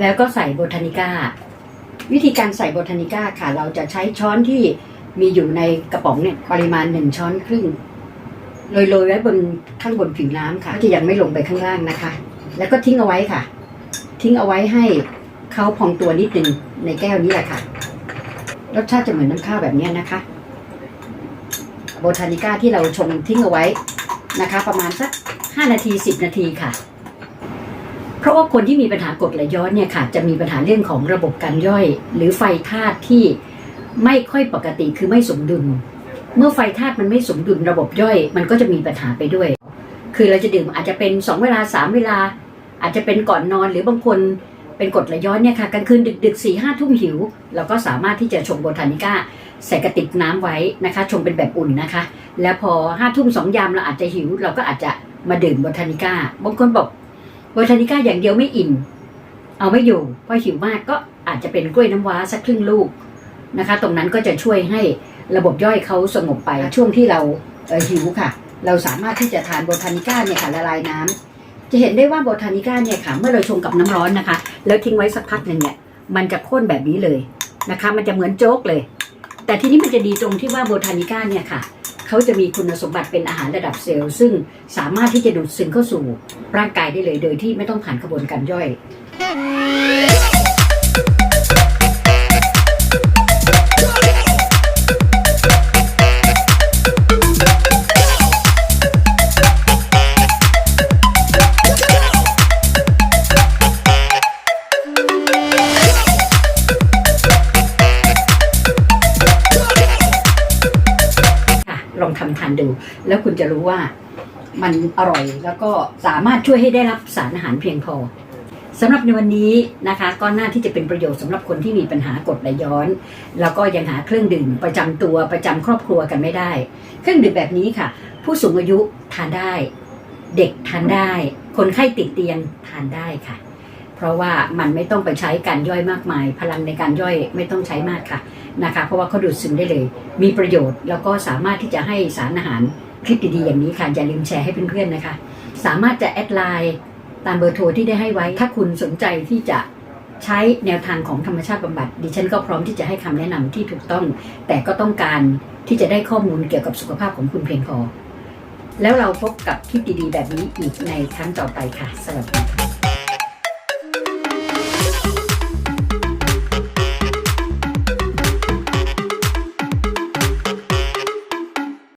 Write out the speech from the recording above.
แล้วก็ใส่โบทานิก้า วิธีการใส่โบทานิก้าค่ะ เราจะใช้ช้อนที่มีอยู่ในกระป๋องเนี่ยปริมาณหนึ่งช้อนครึ่งโรยๆไว้บนข้างบนผิวน้ำค่ะ ที่ยังไม่ลงไปข้างล่างนะคะ แล้วก็ทิ้งเอาไว้ค่ะ ทิ้งเอาไว้ให้เขาพองตัวนิดนึงในแก้วนี้แหละค่ะรสชาติจะเหมือนน้ำข้าวแบบนี้นะคะ โบทานิก้าที่เราชงทิ้งเอาไว้นะคะ ประมาณสัก 5 นาที 10 นาทีค่ะ เพราะว่าคนที่มีปัญหากรดไหลย้อนเนี่ยค่ะจะมีปัญหาเรื่องของระบบการย่อย หรือไฟธาตุที่ไม่ค่อยปกติคือไม่สมดุล เมื่อไฟธาตุมันไม่สมดุลระบบย่อย มันก็จะมีปัญหาไปด้วย คือเราจะดื่มอาจจะเป็นสองเวลาสามเวลา อาจจะเป็นก่อนนอนหรือบางคนเป็นกรดไหลย้อนเนี่ยค่ะกลางคืนดึกๆสี่ห้าทุ่มหิว เราก็สามารถที่จะชงโบทานิก้าใส่กระติกน้ำไว้นะคะ ชงเป็นแบบอุ่นนะคะ แล้วพอห้าทุ่มสองยามเราอาจจะหิว เราก็อาจจะมาดื่มโบทานิก้าบางคนบอก โบทานิก้าอย่างเดียวไม่อิ่มเอาไม่อยู่เพราะหิวมากก็อาจจะเป็นกล้วยน้ำว้าสักครึ่งลูกนะคะ ตรงนั้นก็จะช่วยให้ระบบย่อยเขาสงบไปช่วงที่เราเหิวค่ะ เราสามารถที่จะทานโบทานิก้าเนี่ยค่ะละลายน้ำจะเห็นได้ว่าโบทานิก้าเนี่ยค่ะ เมื่อเราชงกับน้ำร้อนนะคะ แล้วทิ้งไว้สักพักหนึ่งเนี่ยมันจะข้นแบบนี้เลยนะคะ มันจะเหมือนโจ๊กเลย แต่ทีนี้มันจะดีตรงที่ว่าโบทานิก้าเนี่ยค่ะ เขาจะมีคุณสมบัติเป็นอาหารระดับเซลล์ ซึ่งสามารถที่จะดูดซึมเข้าสู่ร่างกายได้เลย โดยที่ไม่ต้องผ่านกระบวนการย่อย ลองทำทานดู แล้วคุณจะรู้ว่ามันอร่อยแล้วก็สามารถช่วยให้ได้รับสารอาหารเพียงพอสำหรับในวันนี้นะคะ ก็น่าที่จะเป็นประโยชน์สำหรับคนที่มีปัญหากรดไหลย้อน แล้วก็ยังหาเครื่องดื่มประจำตัวประจำครอบครัวกันไม่ได้ เครื่องดื่มแบบนี้ค่ะ ผู้สูงอายุทานได้ เด็กทานได้ คนไข้ติดเตียงทานได้ค่ะ เพราะว่ามันไม่ต้องไปใช้การย่อยมากมาย พลังในการย่อยไม่ต้องใช้มากค่ะนะคะเพราะว่าเขาดูดซึมได้เลย มีประโยชน์แล้วก็สามารถที่จะให้สารอาหารคลิปดีๆอย่างนี้ค่ะอย่าลืมแชร์ให้เพื่อนๆนะคะ สามารถจะแอดไลน์ตามเบอร์โทรที่ได้ให้ไว้ ถ้าคุณสนใจที่จะใช้แนวทางของธรรมชาติบำบัดดิฉันก็พร้อมที่จะให้คำแนะนำที่ถูกต้อง แต่ก็ต้องการที่จะได้ข้อมูลเกี่ยวกับสุขภาพของคุณเพียงพอ แล้วเราพบกับคลิปดีๆ แบบนี้อีกในครั้งต่อไปค่ะ สวัสดีค่ะ